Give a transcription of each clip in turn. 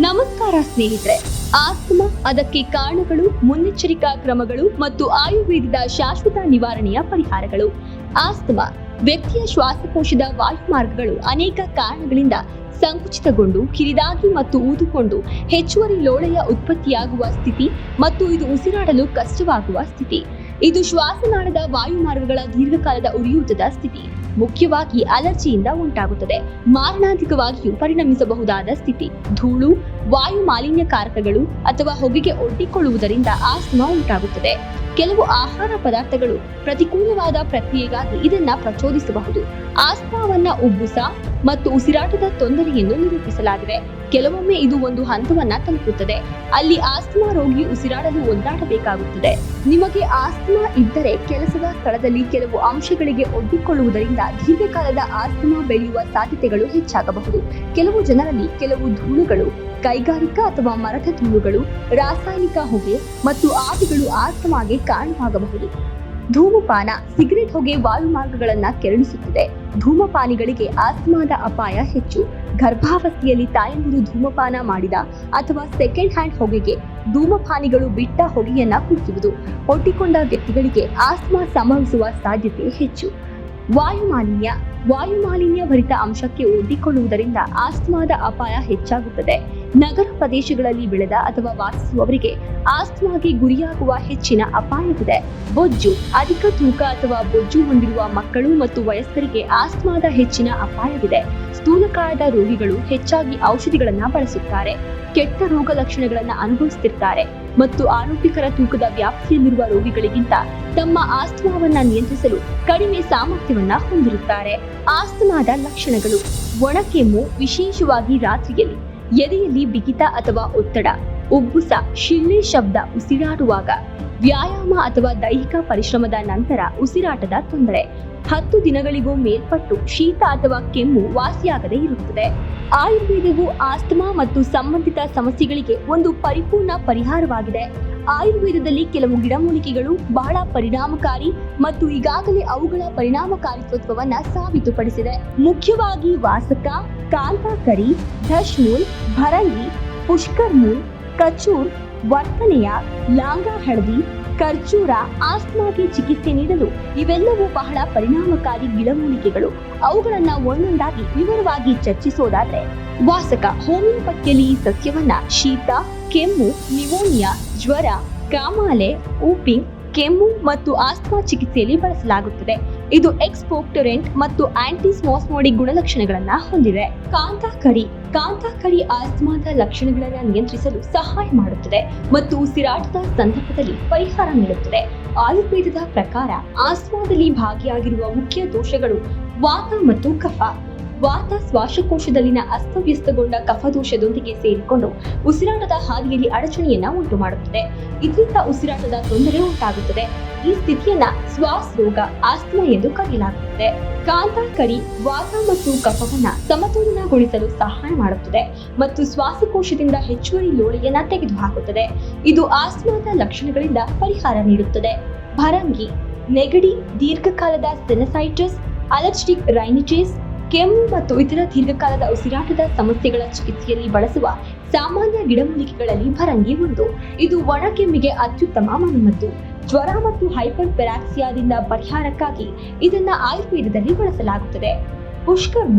ನಮಸ್ಕಾರ ಸ್ನೇಹಿತರೆ. ಆಸ್ತಮಾ ಅದಕ್ಕೆ ಕಾರಣಗಳು ಮುನ್ನೆಚ್ಚರಿಕಾ ಕ್ರಮಗಳು ಮತ್ತು ಆಯುರ್ವೇದದ ಶಾಶ್ವತ ನಿವಾರಣೆಯ ಪರಿಹಾರಗಳು. ಆಸ್ತಮಾ, ವ್ಯಕ್ತಿಯ ಶ್ವಾಸಕೋಶದ ವಾಯುಮಾರ್ಗಗಳು ಅನೇಕ ಕಾರಣಗಳಿಂದ ಸಂಕುಚಿತಗೊಂಡು, ಕಿರಿದಾಗಿ ಮತ್ತು ಊದುಕೊಂಡು ಹೆಚ್ಚುವರಿ ಲೋಳೆಯ ಉತ್ಪತ್ತಿಯಾಗುವ ಸ್ಥಿತಿ ಮತ್ತು ಇದು ಉಸಿರಾಡಲು ಕಷ್ಟವಾಗುವ ಸ್ಥಿತಿ. ಇದು ಶ್ವಾಸನಾಳದ ವಾಯುಮಾರ್ಗಗಳ ದೀರ್ಘಕಾಲದ ಉರಿಯೂತದ ಸ್ಥಿತಿ. ಮುಖ್ಯವಾಗಿ ಅಲರ್ಜಿಯಿಂದ ಉಂಟಾಗುತ್ತದೆ. ಮಾರಣಾಂತಿಕವಾಗಿಯೂ ಪರಿಣಮಿಸಬಹುದಾದ ಸ್ಥಿತಿ. ಧೂಳು, ವಾಯು ಮಾಲಿನ್ಯಕಾರಕಗಳು ಅಥವಾ ಹೊಗೆಗೆ ಒಡ್ಡಿಕೊಳ್ಳುವುದರಿಂದ ಆಸ್ತಮಾ ಉಂಟಾಗುತ್ತದೆ. ಕೆಲವು ಆಹಾರ ಪದಾರ್ಥಗಳು ಪ್ರತಿಕೂಲವಾದ ಪ್ರಕ್ರಿಯೆಗಾಗಿ ಇದನ್ನ ಪ್ರಚೋದಿಸಬಹುದು. ಆಸ್ಮಾವನ್ನ ಉಬ್ಬುಸ ಮತ್ತು ಉಸಿರಾಟದ ತೊಂದರೆಯನ್ನು ನಿರೂಪಿಸಲಾಗಿದೆ. ಕೆಲವೊಮ್ಮೆ ಇದು ಒಂದು ಹಂತವನ್ನ ತಲುಪುತ್ತದೆ. ಅಲ್ಲಿ ಆಸ್ತಮಾ ರೋಗಿ ಉಸಿರಾಡಲು ಒದ್ದಾಡಬೇಕಾಗುತ್ತದೆ. ನಿಮಗೆ ಆಸ್ತಮಾ ಇದ್ದರೆ ಕೆಲಸದ ಸ್ಥಳದಲ್ಲಿ ಕೆಲವು ಅಂಶಗಳಿಗೆ ಒಡ್ಡಿಕೊಳ್ಳುವುದರಿಂದ ದೀರ್ಘಕಾಲದ ಆಸ್ತಮಾ ಬೆಳೆಯುವ ಸಾಧ್ಯತೆಗಳು ಹೆಚ್ಚಾಗಬಹುದು. ಕೆಲವು ಜನರಲ್ಲಿ ಕೆಲವು ಧೂಳುಗಳು, ಕೈಗಾರಿಕಾ ಅಥವಾ ಮರದ ಧೂಳುಗಳು, ರಾಸಾಯನಿಕ ಹೊಗೆ ಮತ್ತು ಆವಿಗಳು ಆಸ್ತಮಾಗೆ ಕಾರಣವಾಗಬಹುದು. ಧೂಮಪಾನ ಸಿಗರೆಟ್ ಹೊಗೆ ವಾಯುಮಾರ್ಗಗಳನ್ನ ಕೆರಳಿಸುತ್ತದೆ. ಧೂಮಪಾನಿಗಳಿಗೆ ಆಸ್ತಮಾದ ಅಪಾಯ ಹೆಚ್ಚು. ಗರ್ಭಾವಸ್ಥೆಯಲ್ಲಿ ತಾಯಂದಿರು ಧೂಮಪಾನ ಮಾಡಿದ ಅಥವಾ ಸೆಕೆಂಡ್ ಹ್ಯಾಂಡ್ ಹೊಗೆಗೆ ಧೂಮಪಾನಿಗಳು ಬಿಟ್ಟ ಹೊಗೆಯನ್ನ ಕುಡಿಸುವುದು. ಹೊಟ್ಟಿಕೊಂಡ ವ್ಯಕ್ತಿಗಳಿಗೆ ಆಸ್ತಮಾ ಸಂಭವಿಸುವ ಸಾಧ್ಯತೆ ಹೆಚ್ಚು. ವಾಯುಮಾಲಿನ್ಯ ವಾಯುಮಾಲಿನ್ಯ ಭರಿತ ಅಂಶಕ್ಕೆ ಒಡ್ಡಿಕೊಳ್ಳುವುದರಿಂದ ಆಸ್ತಮಾದ ಅಪಾಯ ಹೆಚ್ಚಾಗುತ್ತದೆ. ನಗರ ಪ್ರದೇಶಗಳಲ್ಲಿ ಬೆಳೆದ ಅಥವಾ ವಾಸಿಸುವವರಿಗೆ ಆಸ್ತಮಾಗೆ ಗುರಿಯಾಗುವ ಹೆಚ್ಚಿನ ಅಪಾಯವಿದೆ. ಬೊಜ್ಜು, ಅಧಿಕ ತೂಕ ಅಥವಾ ಬೊಜ್ಜು ಹೊಂದಿರುವ ಮಕ್ಕಳು ಮತ್ತು ವಯಸ್ಕರಿಗೆ ಆಸ್ತಮಾದ ಹೆಚ್ಚಿನ ಅಪಾಯವಿದೆ. ಸ್ಥೂಲಕಾಯದ ರೋಗಿಗಳು ಹೆಚ್ಚಾಗಿ ಔಷಧಿಗಳನ್ನು ಬಳಸುತ್ತಾರೆ. ಕೆಟ್ಟ ರೋಗ ಲಕ್ಷಣಗಳನ್ನ ಅನುಭವಿಸುತ್ತಿರ್ತಾರೆ ಮತ್ತು ಆರೋಗ್ಯಕರ ತೂಕದ ವ್ಯಾಪ್ತಿಯಲ್ಲಿರುವ ರೋಗಿಗಳಿಗಿಂತ ತಮ್ಮ ಆಸ್ತಮಾವನ್ನ ನಿಯಂತ್ರಿಸಲು ಕಡಿಮೆ ಸಾಮರ್ಥ್ಯವನ್ನ ಹೊಂದಿರುತ್ತಾರೆ. ಆಸ್ತಮಾದ ಲಕ್ಷಣಗಳು ಒಣಕೆಮ್ಮು ವಿಶೇಷವಾಗಿ ರಾತ್ರಿಯಲ್ಲಿ ಎದೆಯಲ್ಲಿ ಬಿಗಿತ ಅಥವಾ ಒತ್ತಡ, ಉಬ್ಬುಸ, ಶಿಳ್ಳೆ ಶಬ್ದ ಉಸಿರಾಡುವಾಗ, ವ್ಯಾಯಾಮ ಅಥವಾ ದೈಹಿಕ ಪರಿಶ್ರಮದ ನಂತರ ಉಸಿರಾಟದ ತೊಂದರೆ. ಹತ್ತು ದಿನಗಳಿಗೂ ಮೇಲ್ಪಟ್ಟು ಶೀತ ಅಥವಾ ಕೆಮ್ಮು ವಾಸಿಯಾಗದೇ ಇರುತ್ತದೆ. ಆಯುರ್ವೇದವು ಆಸ್ತಮಾ ಮತ್ತು ಸಂಬಂಧಿತ ಸಮಸ್ಯೆಗಳಿಗೆ ಒಂದು ಪರಿಪೂರ್ಣ ಪರಿಹಾರವಾಗಿದೆ. ಆಯುರ್ವೇದದಲ್ಲಿ ಕೆಲವು ಗಿಡಮೂಲಿಕೆಗಳು ಬಹಳ ಪರಿಣಾಮಕಾರಿ ಮತ್ತು ಈಗಾಗಲೇ ಅವುಗಳ ಪರಿಣಾಮಕಾರಿತ್ವವನ್ನ ಸಾಬೀತುಪಡಿಸಿದೆ. ಮುಖ್ಯವಾಗಿ ವಾಸಕ, ಕಾಲ್ಪಾಕರಿ ಧಶ್ಮೂಲ್ ಭರಂಗಿ ಪುಷ್ಕರ್ ಮೂಲ್ ಕಚೂರ್ ವರ್ತನೆಯ ಲಾಂಗ ಹಳದಿ, ಖರ್ಜೂರ ಆಸ್ಮಾಗೆ ಚಿಕಿತ್ಸೆ ನೀಡಲು ಇವೆಲ್ಲವೂ ಬಹಳ ಪರಿಣಾಮಕಾರಿ ಗಿಡಮೂಲಿಕೆಗಳು. ಅವುಗಳನ್ನ ಒಂದೊಂದಾಗಿ ವಿವರವಾಗಿ ಚರ್ಚಿಸೋದಾದ್ರೆ, ವಾಸಕ ಹೋಮಿಯೋಪತಿಯಲ್ಲಿ ಈ ಸಸ್ಯವನ್ನ ಶೀತ, ಕೆಮ್ಮು, ನಿಮೋನಿಯಾ, ಜ್ವರ, ಕಾಮಾಲೆ ಊಪಿಂಗ್ ಕೆಮ್ಮು ಮತ್ತು ಆಸ್ಮಾ ಚಿಕಿತ್ಸೆಯಲ್ಲಿ ಬಳಸಲಾಗುತ್ತದೆ. ಇದು ಎಕ್ಸ್ಪೋಕ್ಟೊರೆಂಟ್ ಮತ್ತು ಆಂಟಿಸ್ಮಾಸ್ಮೋಡಿಕ್ ಗುಣಲಕ್ಷಣಗಳನ್ನ ಹೊಂದಿದೆ. ಕಾಂತಾಕರಿ ಕಾಂತಾಕರಿ ಆಸ್ತಮಾದ ಲಕ್ಷಣಗಳನ್ನು ನಿಯಂತ್ರಿಸಲು ಸಹಾಯ ಮಾಡುತ್ತದೆ ಮತ್ತು ಉಸಿರಾಟದ ಸಂದರ್ಭದಲ್ಲಿ ಪರಿಹಾರ ನೀಡುತ್ತದೆ. ಆಯುರ್ವೇದದ ಪ್ರಕಾರ ಆಸ್ಮಾದಲ್ಲಿ ಭಾಗಿಯಾಗಿರುವ ಮುಖ್ಯ ದೋಷಗಳು ವಾತ ಮತ್ತು ಕಫ. ವಾತ ಶ್ವಾಸಕೋಶದಲ್ಲಿನ ಅಸ್ತವ್ಯಸ್ತಗೊಂಡ ಕಫದೋಷದೊಂದಿಗೆ ಸೇರಿಕೊಂಡು ಉಸಿರಾಟದ ಹಾದಿಯಲ್ಲಿ ಅಡಚಣೆಯನ್ನ ಉಂಟು ಮಾಡುತ್ತದೆ. ಇದರಿಂದ ಉಸಿರಾಟದ ತೊಂದರೆ ಉಂಟಾಗುತ್ತದೆ. ಈ ಸ್ಥಿತಿಯನ್ನ ಶ್ವಾಸ ರೋಗ, ಆಸ್ತಮಾ ಎಂದು ಕರೆಯಲಾಗುತ್ತದೆ. ಕಾಂತಾಕರಿ ವಾತ ಮತ್ತು ಕಫವನ್ನ ಸಮತೋಲನಗೊಳಿಸಲು ಸಹಾಯ ಮಾಡುತ್ತದೆ ಮತ್ತು ಶ್ವಾಸಕೋಶದಿಂದ ಹೆಚ್ಚುವರಿ ಲೋಳೆಯನ್ನ ತೆಗೆದುಹಾಕುತ್ತದೆ. ಇದು ಆಸ್ತಮಾದ ಲಕ್ಷಣಗಳಿಂದ ಪರಿಹಾರ ನೀಡುತ್ತದೆ. ಭರಂಗಿ, ನೆಗಡಿ, ದೀರ್ಘಕಾಲದ ಸೆನಸೈಟಿಸ್, ಅಲರ್ಜಿಕ್ ರೈನಿಟಿಸ್ ಕೆಮ್ಮು ಮತ್ತು ಇತರ ದೀರ್ಘಕಾಲದ ಉಸಿರಾಟದ ಸಮಸ್ಯೆಗಳ ಚಿಕಿತ್ಸೆಯಲ್ಲಿ ಬಳಸುವ ಸಾಮಾನ್ಯ ಗಿಡಮೂಲಿಕೆಗಳಲ್ಲಿ ಭರಂಗಿ ಒಂದು. ಇದು ಒಣ ಕೆಮ್ಮಿಗೆ ಅತ್ಯುತ್ತಮ ಮನೆಮದ್ದು ಜ್ವರ ಮತ್ತು ಹೈಪರ್ ಪೆರಾಕ್ಸಿಯಾದಿಂದ ಪರಿಹಾರಕ್ಕಾಗಿ ಇದನ್ನ ಆಯುರ್ವೇದದಲ್ಲಿ ಬಳಸಲಾಗುತ್ತದೆ. ಪುಷ್ಕರ್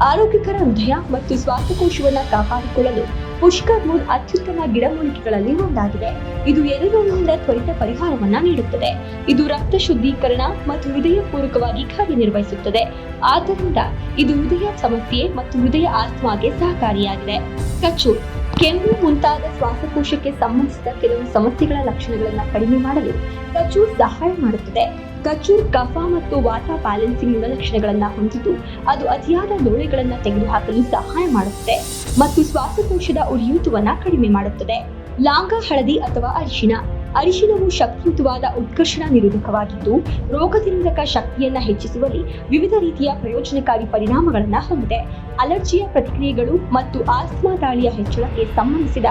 ಆರೋಗ್ಯಕರ ಹೃದಯ ಮತ್ತು ಶ್ವಾಸಕೋಶವನ್ನು ಕಾಪಾಡಿಕೊಳ್ಳಲು ಪುಷ್ಕರ್ ಮೂಲ್ ಅತ್ಯುತ್ತಮ ಗಿಡಮೂಲಿಕೆಗಳಲ್ಲಿ ಒಂದಾಗಿದೆ. ಇದು ಎದೆನೋವಿನಿಂದ ತ್ವರಿತ ಪರಿಹಾರವನ್ನ ನೀಡುತ್ತದೆ. ಇದು ರಕ್ತ ಶುದ್ಧೀಕರಣ ಮತ್ತು ಹೃದಯ ಪೂರಕವಾಗಿ ಕಾರ್ಯನಿರ್ವಹಿಸುತ್ತದೆ. ಆದ್ದರಿಂದ ಇದು ಹೃದಯ ಸಮಸ್ಯೆ ಮತ್ತು ಹೃದಯ ಆತ್ಮಗೆ ಸಹಕಾರಿಯಾಗಿದೆ. ಕಚೂರ್ ಕೆಮ್ಮು ಮುಂತಾದ ಶ್ವಾಸಕೋಶಕ್ಕೆ ಸಂಬಂಧಿಸಿದ ಕೆಲವು ಸಮಸ್ಯೆಗಳ ಲಕ್ಷಣಗಳನ್ನು ಕಡಿಮೆ ಮಾಡಲು ಕಚೂರ್ ಸಹಾಯ ಮಾಡುತ್ತದೆ. ಕಚೂರ್ ಕಫ ಮತ್ತು ವಾತ ಬ್ಯಾಲೆನ್ಸಿಂಗ್ ಗುಣಲಕ್ಷಣಗಳನ್ನ ಹೊಂದಿದ್ದು, ಅದು ಅತಿಯಾದ ಲೋಳೆಗಳನ್ನ ತೆಗೆದುಹಾಕಲು ಸಹಾಯ ಮಾಡುತ್ತದೆ ಮತ್ತು ಶ್ವಾಸಕೋಶದ ಉರಿಯೂತವನ್ನು ಕಡಿಮೆ ಮಾಡುತ್ತದೆ. ಲಾಂಗ ಹಳದಿ ಅಥವಾ ಅರಿಶಿಣ. ಅರಿಶಿನವು ಶಕ್ತಿಯುತವಾದ ಉತ್ಕರ್ಷಣ ನಿರೋಧಕವಾಗಿದ್ದು ರೋಗ ನಿರೋಧಕ ಶಕ್ತಿಯನ್ನ ಹೆಚ್ಚಿಸುವಲ್ಲಿ ವಿವಿಧ ರೀತಿಯ ಪ್ರಯೋಜನಕಾರಿ ಪರಿಣಾಮಗಳನ್ನು ಹೊಂದಿದೆ. ಅಲರ್ಜಿಯ ಪ್ರತಿಕ್ರಿಯೆಗಳು ಮತ್ತು ಆಸ್ಮಾ ದಾಳಿಯ ಹೆಚ್ಚಳಕ್ಕೆ ಸಂಬಂಧಿಸಿದ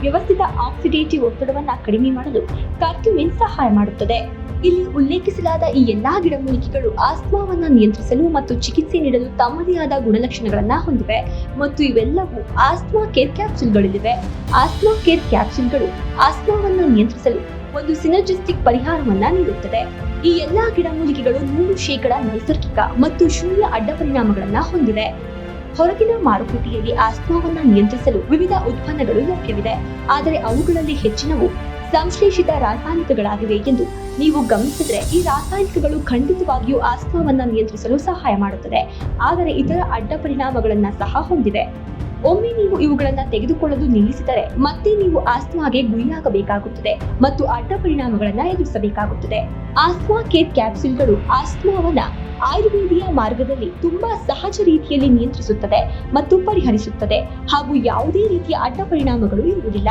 ವ್ಯವಸ್ಥಿತ ಆಕ್ಸಿಡೇಟಿವ್ ಒತ್ತಡವನ್ನು ಕಡಿಮೆ ಮಾಡಲು ಕರ್ಕ್ಯುಮಿನ್ ಸಹಾಯ ಮಾಡುತ್ತದೆ. ಇಲ್ಲಿ ಉಲ್ಲೇಖಿಸಲಾದ ಈ ಎಲ್ಲಾ ಗಿಡಮೂಲಿಕೆಗಳು ಆಸ್ಮಾವನ್ನ ನಿಯಂತ್ರಿಸಲು ಮತ್ತು ಚಿಕಿತ್ಸೆ ನೀಡಲು ತಮ್ಮದೇ ಆದ ಗುಣಲಕ್ಷಣಗಳನ್ನ ಹೊಂದಿವೆ. ಮತ್ತು ಇವೆಲ್ಲವೂ ಆಸ್ಮಾ ಕೇರ್ ಕ್ಯಾಪ್ಸೂಲ್ಗಳಲ್ಲಿವೆ. ಆಸ್ಮಾ ಕೇರ್ ಕ್ಯಾಪ್ಸೂಲ್ಗಳು ಆಸ್ಮಾವನ್ನ ನಿಯಂತ್ರಿಸಲು ಒಂದು ಸಿನರ್ಜಿಸ್ಟಿಕ್ ಪರಿಹಾರವನ್ನ ನೀಡುತ್ತದೆ. ಈ ಎಲ್ಲಾ ಗಿಡಮೂಲಿಕೆಗಳು ನೂರು ಶೇಕಡ ನೈಸರ್ಗಿಕ ಮತ್ತು ಶೂನ್ಯ ಅಡ್ಡ ಪರಿಣಾಮಗಳನ್ನ ಹೊಂದಿವೆ. ಹೊರಗಿನ ಮಾರುಕಟ್ಟೆಯಲ್ಲಿ ಆಸ್ಮಾವನ್ನ ನಿಯಂತ್ರಿಸಲು ವಿವಿಧ ಉತ್ಪನ್ನಗಳು ಲಭ್ಯವಿದೆ. ಆದರೆ ಅವುಗಳಲ್ಲಿ ಹೆಚ್ಚಿನವು ಸಂಶ್ಲೇಷಿತ ರಾಸಾಯನಿಕಗಳಾಗಿವೆ ಎಂದು ನೀವು ಗಮನಿಸಿದ್ರೆ ಈ ರಾಸಾಯನಿಕಗಳು ಖಂಡಿತವಾಗಿಯೂ ಆಸ್ತಮವನ್ನು ನಿಯಂತ್ರಿಸಲು ಸಹಾಯ ಮಾಡುತ್ತದೆ. ಆದರೆ ಇತರ ಅಡ್ಡ ಪರಿಣಾಮಗಳನ್ನ ಸಹ ಹೊಂದಿವೆ ಒಮ್ಮೆ ನೀವು ಇವುಗಳನ್ನು ತೆಗೆದುಕೊಳ್ಳಲು ನಿಲ್ಲಿಸಿದರೆ ಮತ್ತೆ ನೀವು ಆಸ್ಮಾಗೆ ಗುರಿಯಾಗಬೇಕಾಗುತ್ತದೆ ಮತ್ತು ಅಡ್ಡ ಪರಿಣಾಮಗಳನ್ನ ಎದುರಿಸಬೇಕಾಗುತ್ತದೆ. ಆಸ್ಮಾ ಕೇರ್ ಕ್ಯಾಪ್ಸೂಲ್ಗಳು ಆಸ್ಮಾವನ್ನ ಆಯುರ್ವೇದಿಯ ಮಾರ್ಗದಲ್ಲಿ ತುಂಬಾ ಸಹಜ ರೀತಿಯಲ್ಲಿ ನಿಯಂತ್ರಿಸುತ್ತದೆ ಮತ್ತು ಪರಿಹರಿಸುತ್ತದೆ ಹಾಗೂ ಯಾವುದೇ ರೀತಿಯ ಅಡ್ಡ ಪರಿಣಾಮಗಳು ಇರುವುದಿಲ್ಲ.